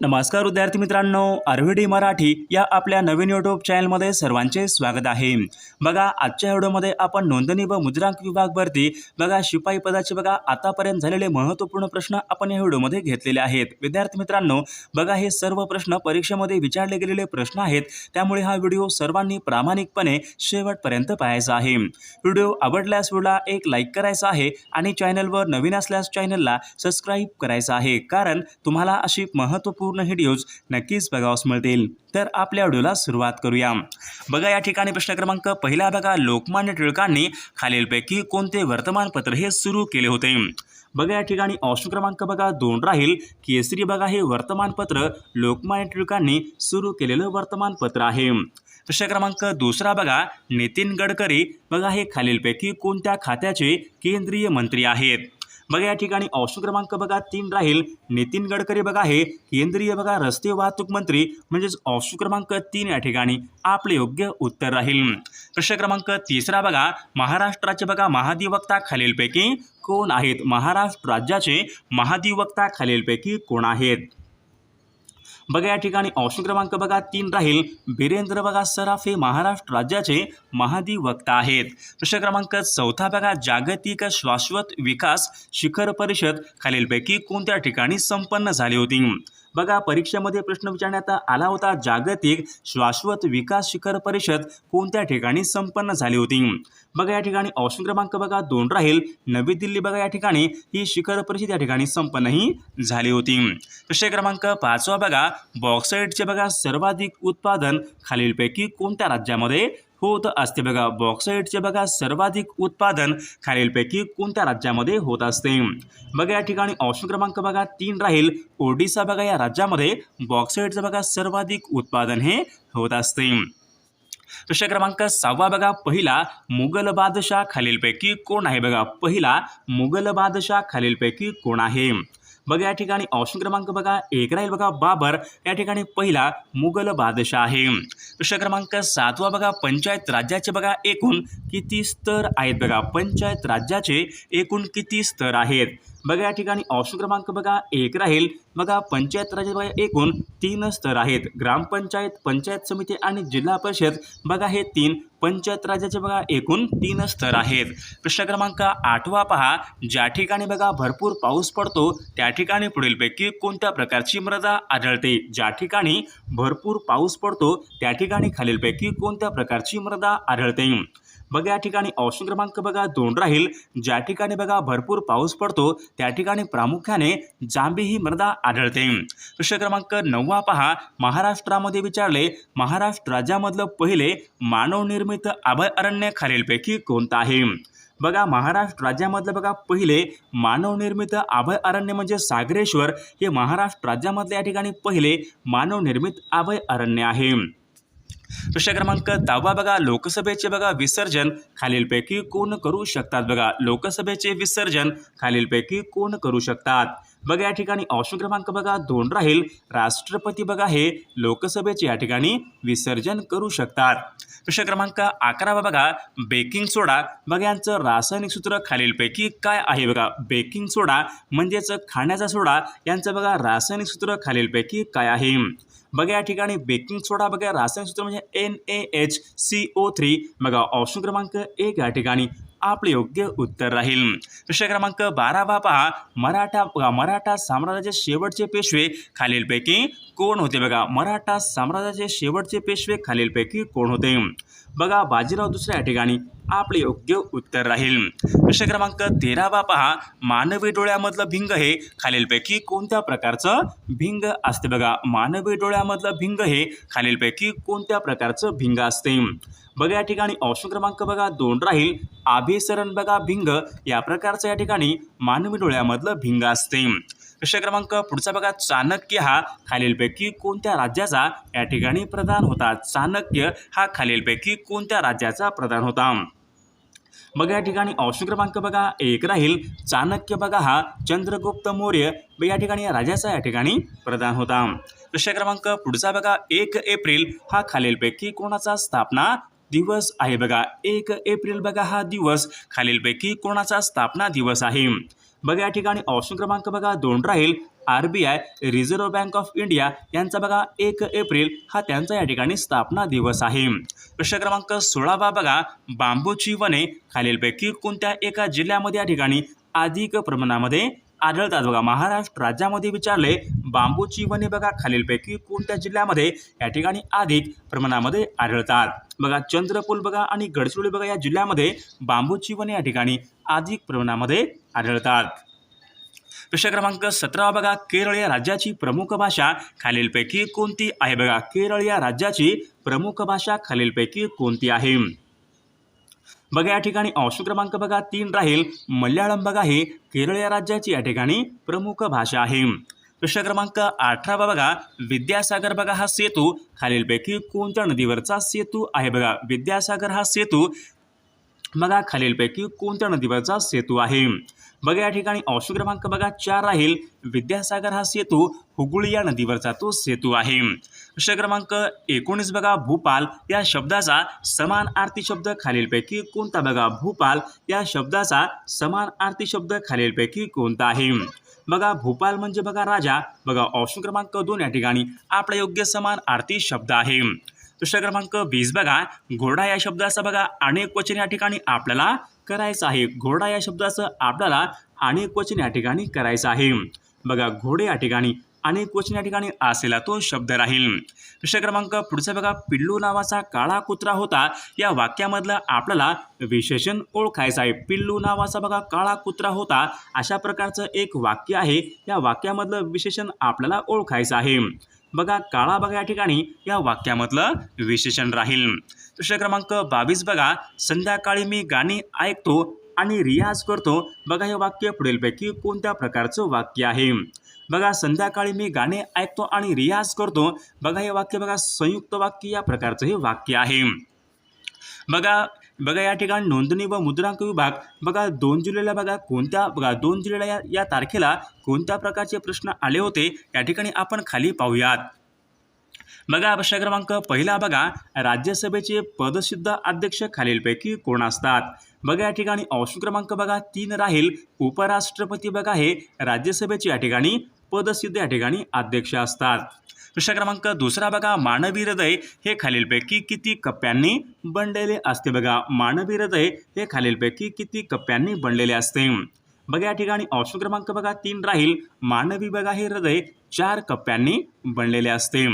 नमस्कार विद्यार्थी मित्रांनो आरव्हीडी मराठी या आपल्या नवीन यूट्यूब चॅनलमध्ये सर्वांचे स्वागत आहे. बघा आजच्या व्हिडिओमध्ये आपण नोंदणी व मुद्रांक विभाग भरती बघा शिपाई पदाचे बघा आतापर्यंत झालेले महत्त्वपूर्ण प्रश्न आपण या व्हिडिओमध्ये घेतलेले आहेत. विद्यार्थी मित्रांनो बघा हे सर्व प्रश्न परीक्षेमध्ये विचारले गेलेले प्रश्न आहेत. त्यामुळे हा व्हिडिओ सर्वांनी प्रामाणिकपणे शेवटपर्यंत पाहायचा आहे. व्हिडिओ आवडल्यास व्हिडिओला एक लाईक करायचा आहे आणि चॅनलवर नवीन असल्यास चॅनलला सबस्क्राईब करायचं आहे. कारण तुम्हाला अशी महत्त्वपूर्ण पूर्ण व्हिडिओज नक्कीच बघावस मिळतील. तर आपल्या व्हिडिओला सुरुवात करूया. बघा या ठिकाणी प्रश्न क्रमांक पहिला बघा. लोकमान्य टिळकांनी खालीलपैकी कोणते वर्तमानपत्र हे सुरू केले होते? बघा या ठिकाणी ऑप्शन क्रमांक बघा. दोन राहील. केसरी बघा हे वर्तमानपत्र लोकमान्य टिळकांनी सुरू केलेलं वर्तमानपत्र आहे. प्रश्न क्रमांक दुसरा बघा. नितीन गडकरी बघा हे खालीलपैकी कोणत्या खात्याचे केंद्रीय मंत्री आहेत? बघा या ठिकाणी ऑप्शन क्रमांक बघा तीन राहील. नितीन गडकरी बघा हे. केंद्रीय बघा रस्ते वाहतूक मंत्री म्हणजेच ऑप्शन क्रमांक तीन या ठिकाणी आपले योग्य उत्तर राहील. प्रश्न क्रमांक तिसरा बघा. महाराष्ट्राचे बघा महाधिवक्ता खालीलपैकी कोण आहेत? महाराष्ट्र राज्याचे महाधिवक्ता खालीलपैकी कोण आहेत? बघा या ठिकाणी ऑप्शन क्रमांक बघा तीन राहील. बिरेंद्र बघा सराफ हे महाराष्ट्र राज्याचे महाधिवक्ता आहेत. प्रश्न क्रमांक चौथा बघा जागतिक शाश्वत विकास शिखर परिषद खालीलपैकी कोणत्या ठिकाणी संपन्न झाली होती? बघा परीक्षेमध्ये प्रश्न विचारण्यात आला होता. जागतिक शाश्वत विकास शिखर परिषद कोणत्या ठिकाणी संपन्न झाली होती? बघा या ठिकाणी ऑप्शन क्रमांक बघा दोन राहील. नवी दिल्ली बघा या ठिकाणी ही शिखर परिषद या ठिकाणी संपन्नही झाली होती. प्रश्न क्रमांक पाचवा बघा बॉक्साईटचे बघा सर्वाधिक उत्पादन खालीलपैकी कोणत्या राज्यामध्ये होत असते. बघा बॉक्साईटचे बघा सर्वाधिक उत्पादन खालीलपैकी कोणत्या राज्यामध्ये होत असते? बघा या ठिकाणी ऑप्शन क्रमांक बघा तीन राहील. ओडिसा बघा या राज्यामध्ये बॉक्साईटचं बघा सर्वाधिक उत्पादन हे होत असते. प्रश्न क्रमांक सहावा बघा पहिला मुघल बादशाह खालीलपैकी कोण आहे? बघा पहिला मुघल बादशाह खालीलपैकी कोण आहे? बघा या ठिकाणी ऑप्शन क्रमांक बघा एक राहील बघा बाबर. या ठिकाणी पहिला मुघल बादशाह आहे. प्रश्न क्रमांक सातवा बघा पंचायत राज्याचे बघा एकूण किती स्तर आहेत बघा? पंचायत राज्याचे एकूण किती स्तर आहेत? बघा या ठिकाणी ऑप्शन क्रमांक बघा एक राहील. बघा पंचायत राज्यात बघा एकूण तीन स्तर आहेत. ग्रामपंचायत पंचायत समिती आणि जिल्हा परिषद बघा हे तीन पंचायत राज्याचे बघा एकूण तीन स्तर आहेत. प्रश्न क्रमांक आठवा पहा. ज्या ठिकाणी बघा भरपूर पाऊस पडतो त्या ठिकाणी पुढीलपैकी कोणत्या प्रकारची मृदा आढळते? ज्या ठिकाणी भरपूर पाऊस पडतो त्या ठिकाणी खालीलपैकी कोणत्या प्रकारची मृदा आढळते? बघा या ठिकाणी ऑप्शन क्रमांक बघा दोन राहील. ज्या ठिकाणी बघा भरपूर पाऊस पडतो त्या ठिकाणी प्रामुख्याने जांबी ही मृदा आढळते. प्रश्न क्रमांक नववा पहा. महाराष्ट्रामध्ये विचारले महाराष्ट्र राज्यामधलं पहिले मानवनिर्मित अभयारण्य खालीलपैकी कोणतं आहे बघा महाराष्ट्र राज्यामधलं बघा पहिले मानवनिर्मित अभयारण्य म्हणजे सागरेश्वर. हे महाराष्ट्र राज्यामधले या ठिकाणी पहिले मानवनिर्मित अभयारण्य आहे. प्रश्न क्रमांक दहावा बघा लोकसभेचे बघा विसर्जन खालीलपैकी कोण करू शकतात? बघा लोकसभेचे विसर्जन खालीलपैकी कोण करू शकतात? बघा या ठिकाणी ऑप्शन क्रमांक बघा दोन राहील. राष्ट्रपती बघा हे लोकसभेचे या ठिकाणी विसर्जन करू शकतात. प्रश्न क्रमांक अकरावा बघा बेकिंग सोडा. बघा यांचं रासायनिक सूत्र खालीलपैकी काय आहे बघा? बेकिंग सोडा म्हणजेच खाण्याचा सोडा. यांचं बघा रासायनिक सूत्र खालीलपैकी काय आहे? बघा या ठिकाणी बेकिंग सोडा बघा रासायनिक सूत्र म्हणजे N A H C O three बघा ऑप्शन क्रमांक एक या ठिकाणी. आपले योग्य उत्तर राहील. प्रश्न क्रमांक बारावा पहा. मराठा मराठा साम्राज्याचे शेवटचे पेशवे खालीलपैकी कोण होते बघा? मराठा साम्राज्याचे शेवटचे पेशवे खालीलपैकी कोण होते? बघा बाजीराव दुसऱ्या या ठिकाणी आपले योग्य उत्तर राहील. प्रश्न क्रमांक तेरावा पहा. मानवी डोळ्यामधलं भिंग हे खालीलपैकी कोणत्या प्रकारचं भिंग असते बघा? मानवी डोळ्यामधलं भिंग हे खालीलपैकी कोणत्या प्रकारचं भिंग असते? बघा या ठिकाणी ऑप्शन क्रमांक बघा दोन राहील. अभिसरण बघा भिंग. या प्रकारचं या ठिकाणी मानवी डोळ्यामधलं भिंग असते. प्रश्न क्रमांक पुढचा बघा चाणक्य हा खालीलपैकी कोणत्या राज्याचा या ठिकाणी प्रधान होता? चाणक्य हा खालीलपैकी कोणत्या राज्याचा प्रधान होता? बघा या ठिकाणी ऑप्शन क्रमांक बघा एक राहील. चाणक्य बघा हा चंद्रगुप्त मौर्य या ठिकाणी या राजाचा या ठिकाणी प्रधान होता. प्रश्न क्रमांक पुढचा बघा एक एप्रिल हा खालीलपैकी कोणाचा स्थापना दिवस आहे बघा. एक एप्रिल बघा हा दिवस. खालीलपैकी कोणाचा स्थापना दिवस आहे? बघा या ठिकाणी ऑप्शन क्रमांक बघा दोन राहील. R B I reserve bank of India यांचा बघा एक एप्रिल हा त्यांचा या ठिकाणी स्थापना दिवस आहे. प्रश्न क्रमांक सोळावा बघा. बांबूची वने खालीलपैकी कोणत्या एका जिल्ह्यामध्ये या ठिकाणी अधिक प्रमाणामध्ये आढळतात बघा महाराष्ट्र राज्यामध्ये विचारले बांबूची वने बघा खालीलपैकी कोणत्या जिल्ह्यामध्ये? या ठिकाणी अधिक प्रमाणामध्ये आढळतात. बघा चंद्रपूर बघा आणि गडचिरोली बघा या जिल्ह्यामध्ये बांबूची वने या ठिकाणी अधिक प्रमाणामध्ये आढळतात. प्रश्न क्रमांक सतरा बघा केरळ या राज्याची प्रमुख भाषा खालीलपैकी कोणती आहे? बघा केरळ या राज्याची प्रमुख भाषा खालीलपैकी कोणती आहे? बघा या ठिकाणी अंश क्रमांक बघा तीन राहील. मल्याळम बघा हे केरळ या राज्याची या ठिकाणी प्रमुख भाषा आहे. प्रश्न क्रमांक अठरावा बघा. विद्यासागर बघा हा सेतू. खालीलपैकी कोणत्या नदीवरचा सेतू आहे बघा? विद्यासागर हा सेतू. बघा खालीलपैकी कोणत्या नदीवरचा सेतू आहे? बघा या ठिकाणी अंश क्रमांक बघा चार राहील. विद्यासागर हा सेतू हुगुळिया या नदीवरचा तो सेतू आहे. प्रश्न क्रमांक एकोणीस बघा भूपाल. या शब्दाचा समान आरती शब्द खालीलपैकी कोणता बघा? भूपाल. या शब्दाचा समान आरती शब्द खालीलपैकी कोणता आहे? बघा भूपाल म्हणजे बघा राजा. बघा ऑप्शन क्रमांक दोन या ठिकाणी आपला योग्य समान आरती शब्द आहे. प्रश्न क्रमांक वीस बघा घोडा या शब्दाचा बघा अनेक वचन या ठिकाणी आपल्याला करायचं आहे. घोडा या शब्दाचं आपल्याला अनेक वचन या ठिकाणी करायचं आहे. बघा घोडे या ठिकाणी अनेक वचन या ठिकाणी असलेला तो शब्द राहील. प्रश्न क्रमांक पुढचा बघा पिल्लू नावाचा काळा कुत्रा होता. या वाक्यामधलं आपल्याला विशेषण ओळखायचं आहे. पिल्लू नावाचा बघा काळा कुत्रा होता. अशा प्रकारचं एक वाक्य आहे. या वाक्यामधलं विशेषण आपल्याला ओळखायचं आहे. बघा काळा बघा या ठिकाणी या वाक्यामधलं विशेषण राहील. प्रश्न क्रमांक बावीस बघा संध्याकाळी मी गाणी ऐकतो आणि रियाज करतो. बघा हे वाक्य पुढीलपैकी कोणत्या प्रकारचं वाक्य आहे? बघा संध्याकाळी मी गाणे ऐकतो आणि रियाज करतो. बघा हे वाक्य बघा संयुक्त वाक्य या प्रकारचं हे वाक्य आहे. बघा बघा या ठिकाणी नोंदणी व मुद्रांक विभाग. बघा दोन जुलैला बघा कोणत्या बघा दोन जुलैला या या तारखेला कोणत्या प्रकारचे प्रश्न आले होते या ठिकाणी आपण खाली पाहूयात. बघा प्रश्न क्रमांक पहिला बघा. राज्यसभेचे पदसिद्ध अध्यक्ष खालीलपैकी कोण असतात? बघा या ठिकाणी ऑप्शन क्रमांक बघा तीन राहील. उपराष्ट्रपती बघा हे राज्यसभेचे या ठिकाणी पदसिद्ध या ठिकाणी अध्यक्ष असतात. प्रश्न क्रमांक दुसरा बघा मानवी हृदय हे खालीलपैकी किती कप्प्यांनी बनलेले असते बघा. मानवी हृदय हे खालीलपैकी किती कप्प्यांनी बनलेले असते. बघा या ठिकाणी ऑप्शन क्रमांक बघा तीन राहील. मानवी बघा हे हृदय चार कप्प्यांनी बनलेले असते.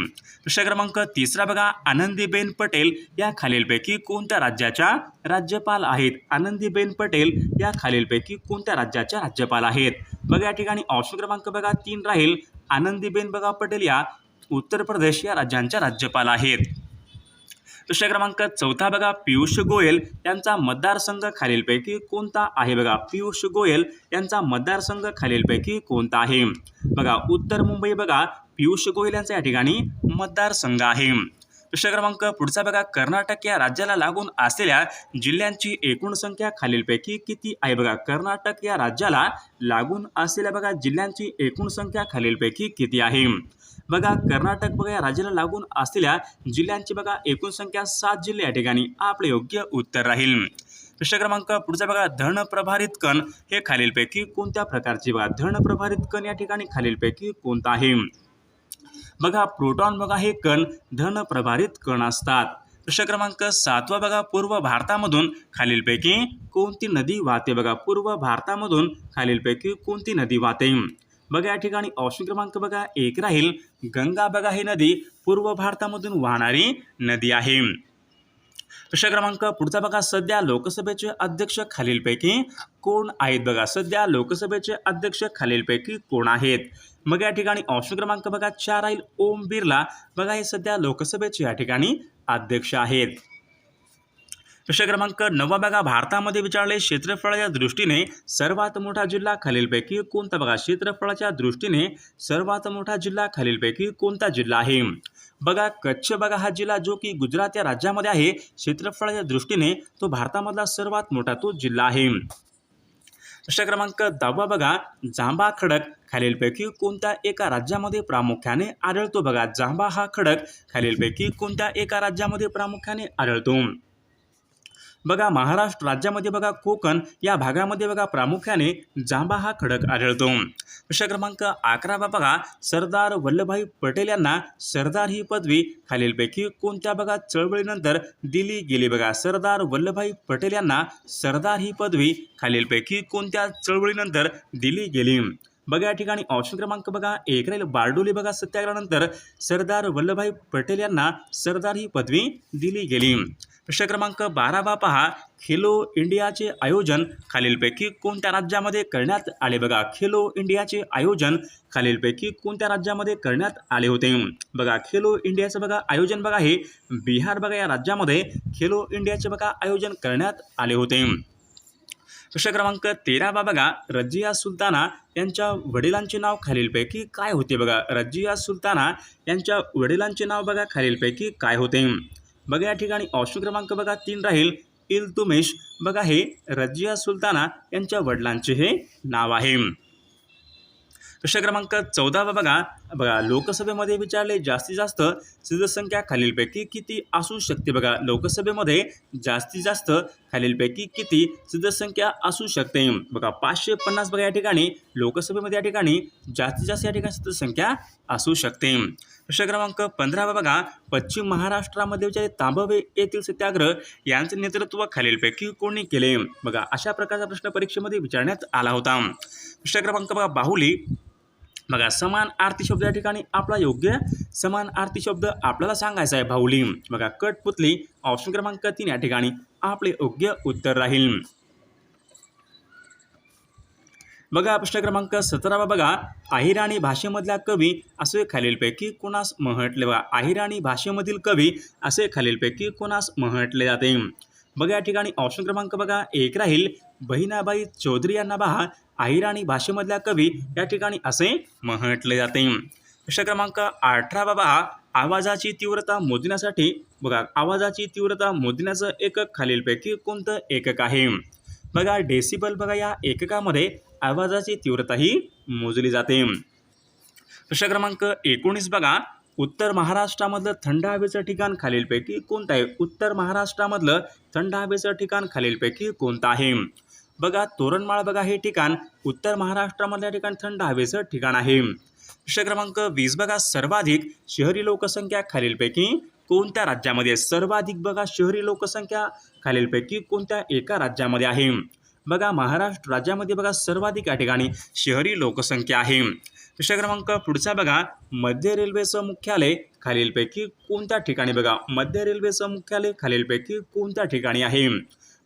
प्रश्न क्रमांक तिसरा बघा आनंदीबेन पटेल या खालीलपैकी कोणत्या राज्याच्या राज्यपाल आहेत? आनंदीबेन पटेल या खालीलपैकी कोणत्या राज्याच्या राज्यपाल आहेत? बघा या ठिकाणी ऑप्शन क्रमांक बघा तीन राहील. आनंदीबेन बघा पटेल या उत्तर प्रदेश या राज्यांच्या राज्यपाल आहेत. प्रश्न क्रमांक चौथा बघा पियुष गोयल यांचा मतदारसंघ खालीलपैकी कोणता आहे? बघा पियुष गोयल यांचा मतदारसंघ खालीलपैकी कोणता आहे? बघा उत्तर मुंबई बघा पियुष गोयल यांचा या ठिकाणी मतदारसंघ आहे. प्रश्न क्रमांक पुढचा बघा कर्नाटक या राज्याला लागून असलेल्या जिल्ह्यांची एकूण संख्या खालीलपैकी किती आहे? बघा कर्नाटक या राज्याला लागून असलेल्या बघा जिल्ह्यांची एकूण संख्या खालीलपैकी किती आहे? बघा कर्नाटक बघा या राज्याला लागून असलेल्या जिल्ह्यांची बघा एकूण संख्या सात जिल्हे या ठिकाणी. आपले योग्य उत्तर राहील. प्रश्न क्रमांक पुढचा बघा धन प्रभारित कण हे खालीलपैकी कोणत्या प्रकारचे बघा? धन प्रभारित कण या ठिकाणी खालीलपैकी कोणता आहे? बघा प्रोटॉन बघा हे कण धन प्रभारित कण असतात. प्रश्न क्रमांक सातवा बघा पूर्व भारतामधून खालीलपैकी कोणती नदी वाहते? बघा पूर्व भारतामधून खालीलपैकी कोणती नदी वाहते? बघा या ठिकाणी ऑप्शन क्रमांक बघा एक राहील. गंगा बघा ही नदी. पूर्व भारतामधून वाहणारी नदी आहे. प्रश्न क्रमांक पुढचा बघा. सध्या लोकसभेचे अध्यक्ष खालीलपैकी कोण आहेत बघा? सध्या लोकसभेचे अध्यक्ष खालीलपैकी कोण आहेत? मग या ठिकाणी ऑप्शन क्रमांक बघा. चार राहील ओम बिर्ला. बघा हे सध्या लोकसभेचे या ठिकाणी अध्यक्ष आहेत. प्रश्न क्रमांक नववा बघा. भारतामध्ये विचारले क्षेत्रफळाच्या दृष्टीने सर्वात मोठा जिल्हा खालीलपैकी कोणता? बघा क्षेत्रफळाच्या दृष्टीने सर्वात मोठा जिल्हा खालीलपैकी कोणता जिल्हा आहे? बघा कच्छ बघा हा जिल्हा जो की गुजरात या राज्यामध्ये आहे. क्षेत्रफळाच्या दृष्टीने तो भारतामधला सर्वात मोठा तो जिल्हा आहे. प्रश्न क्रमांक दहावा बघा. जांभा खडक खालीलपैकी कोणत्या एका राज्यामध्ये प्रामुख्याने आढळतो? बघा जांभा हा खडक खालीलपैकी कोणत्या एका राज्यामध्ये प्रामुख्याने आढळतो? बघा महाराष्ट्र राज्यामध्ये बघा कोकण या भागामध्ये बघा प्रामुख्याने जांभा हा खडक आढळतो. प्रश्न क्रमांक अकरावा बघा सरदार वल्लभभाई पटेल यांना सरदार ही पदवी खालीलपैकी कोणत्या बघा चळवळीनंतर दिली गेली बघा. सरदार वल्लभभाई पटेल यांना सरदार ही पदवी खालीलपैकी कोणत्या चळवळीनंतर दिली गेली? बघा या ठिकाणी ऑप्शन क्रमांक बघा. एक राहील बारडोली बघा सत्याग्रहानंतर. सरदार वल्लभभाई पटेल यांना सरदार ही पदवी दिली गेली. प्रश्न क्रमांक बारावा पहा. खेलो इंडियाचे आयोजन खालीलपैकी कोणत्या राज्यामध्ये करण्यात आले? बघा खेलो इंडियाचे आयोजन खालीलपैकी कोणत्या राज्यामध्ये करण्यात आले होते? बघा खेलो इंडियाचं बघा आयोजन बघा हे बिहार बघा या राज्यामध्ये. खेलो इंडियाचे बघा आयोजन करण्यात आले होते. प्रश्न क्रमांक तेरावा बघा रजिया सुलताना यांच्या वडिलांचे नाव खालीलपैकी काय होते बघा? रजिया सुलताना यांच्या वडिलांचे नाव बघा खालीलपैकी काय होते? बघा या ठिकाणी ऑप्शन क्रमांक बघा तीन राहील. इल्तुमेश. बघा हे रजिया सुलताना यांच्या वडिलांचे हे नाव आहे. प्रश्न क्रमांक चौदावा बघा बघा लोकसभेमध्ये विचारले जास्तीत जास्त सदस्यसंख्या खालीलपैकी किती असू शकते? बघा लोकसभेमध्ये जास्तीत जास्त खालीलपैकी किती सदस्यसंख्या असू शकते? बघा पाचशे पन्नास बघा या ठिकाणी लोकसभेमध्ये या ठिकाणी जास्तीत जास्त या ठिकाणी सदस्यसंख्या असू शकते. प्रश्न क्रमांक पंधरावा बघा पश्चिम महाराष्ट्रामध्ये विचारले तांबवे येथील सत्याग्रह यांचे नेतृत्व खालीलपैकी कोणी केले? बघा अशा प्रकारचा प्रश्न परीक्षेमध्ये विचारण्यात आला होता. प्रश्न क्रमांक बघा बाहुली बघा समान आरती शब्द या ठिकाणी आपला योग्य. समान आरती शब्द आपल्याला सांगायचा आहे भाऊली. बघा कटपुतली ऑप्शन क्रमांक तीन या ठिकाणी आपले योग्य उत्तर राहील. बघा प्रश्न क्रमांक सतरावा बघा. अहिराणी भाषेमधल्या कवी असे खालीलपैकी कोणास म्हटले बघा अहिराणी भाषेमधील कवी असे खालीलपैकी कोणास म्हटले जाते? बघा या ठिकाणी ऑप्शन क्रमांक बघा एक राहील. बहिणाबाई चौधरी यांना बहा अहिराणी भाषेमधल्या कवी या ठिकाणी असे म्हटले जाते. प्रश्न क्रमांक अठरा बाबा आवाजाची तीव्रता मोजण्यासाठी बघा आवाजाची तीव्रता मोजण्याचं एकक खालीलपैकी कोणतं एकक आहे? बघा डेसिबल बघा या एककामध्ये आवाजाची तीव्रता ही मोजली जाते. प्रश्न क्रमांक एकोणीस बघा उत्तर महाराष्ट्रामधलं थंड हवेचं ठिकाण खालीलपैकी कोणतं आहे? उत्तर महाराष्ट्रामधलं थंड हवेचं ठिकाण खालीलपैकी कोणतं आहे? बघा तोरणमाळ बघा हे ठिकाण. उत्तर महाराष्ट्रामधल्या ठिकाण थंड हवेचं ठिकाण आहे. प्रश्न क्रमांक वीस बघा सर्वाधिक शहरी लोकसंख्या खालीलपैकी कोणत्या राज्यामध्ये सर्वाधिक बघा शहरी लोकसंख्या खालीलपैकी कोणत्या एका राज्यामध्ये आहे? बघा महाराष्ट्र राज्यामध्ये बघा सर्वाधिक या ठिकाणी शहरी लोकसंख्या आहे. प्रश्न क्रमांक पुढचा बघा मध्य रेल्वेचं मुख्यालय खालीलपैकी कोणत्या ठिकाणी बघा? मध्य रेल्वेचं मुख्यालय खालीलपैकी कोणत्या ठिकाणी आहे?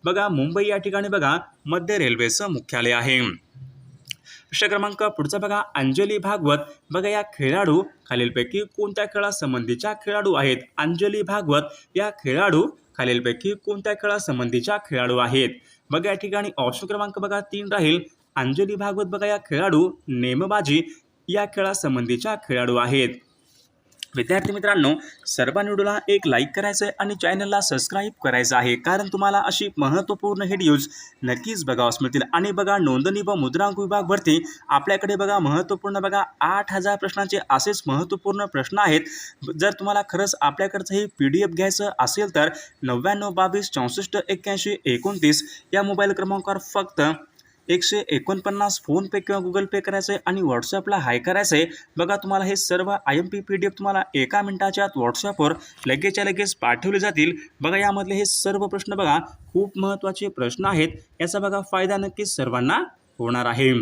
बघा मुंबई या ठिकाणी बघा मध्य रेल्वेचं मुख्यालय आहे. प्रश्न क्रमांक पुढचा बघा अंजली भागवत. बघा या खेळाडू खालीलपैकी कोणत्या खेळासंबंधीच्या खेळाडू आहेत? अंजली भागवत या खेळाडू खालीलपैकी कोणत्या खेळासंबंधीच्या खेळाडू आहेत? बघा या ठिकाणी ऑप्शन क्रमांक बघा तीन राहील. अंजली भागवत बघा या खेळाडू नेमबाजी या खेळासंबंधीच्या खेळाडू आहेत. विद्यार्थी मित्रांनो सर्वानुडूला व्हिडिओला एक लाईक करायचं आहे आणि चॅनलला सबस्क्राईब करायचं आहे. कारण तुम्हाला अशी महत्त्वपूर्ण व्हिडिओज नक्कीच बघावास मिळतील. आणि बघा नोंदणी व मुद्रांक विभाग भरती आपल्याकडे बघा महत्त्वपूर्ण बघा आठ हजार प्रश्नांचे असेच महत्त्वपूर्ण प्रश्न आहेत. जर तुम्हाला खरंच आपल्याकडचं हे पी डी एफ घ्यायचं असेल तर नव्याण्णव बावीस चौसष्ट एक्क्याऐंशी एकोणतीस या मोबाईल क्रमांकावर फक्त एकशे एकोणपन्नास फोनपे किंवा गुगल पे करायचं आहे आणि व्हॉट्सअपला हाय करायचं आहे बघा तुम्हाला हे सर्व I M P P D F तुम्हाला एका मिनिटाच्या आत व्हॉट्सअपवर लगेचच्या लगेच पाठवले जातील. बघा यामधले हे सर्व प्रश्न बघा खूप महत्त्वाचे प्रश्न आहेत. याचा बघा फायदा नक्कीच सर्वांना होणार आहे.